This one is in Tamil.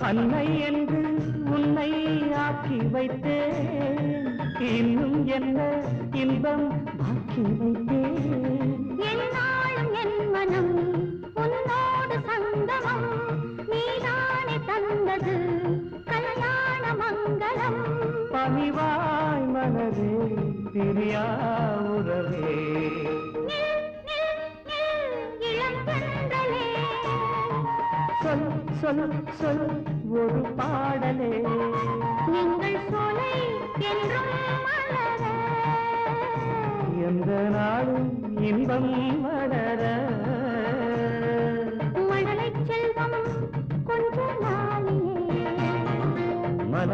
அன்னை என்று உன்னை ஆக்கி வைத்தேன். இன்னும் என்ன இன்பம் பாக்கி வைத்தேன். என்னாலும் என் மனம் உன்னோடு சங்கமம். நீதானே தந்தது கல்யாண மங்களம். பணிவாய் மனதே பிரியா உறவே சொல் சொல் சொல் ஒரு பாடலே. எங்கள் சோலை என்றும் மலர. எந்த நாளும் இன்பம்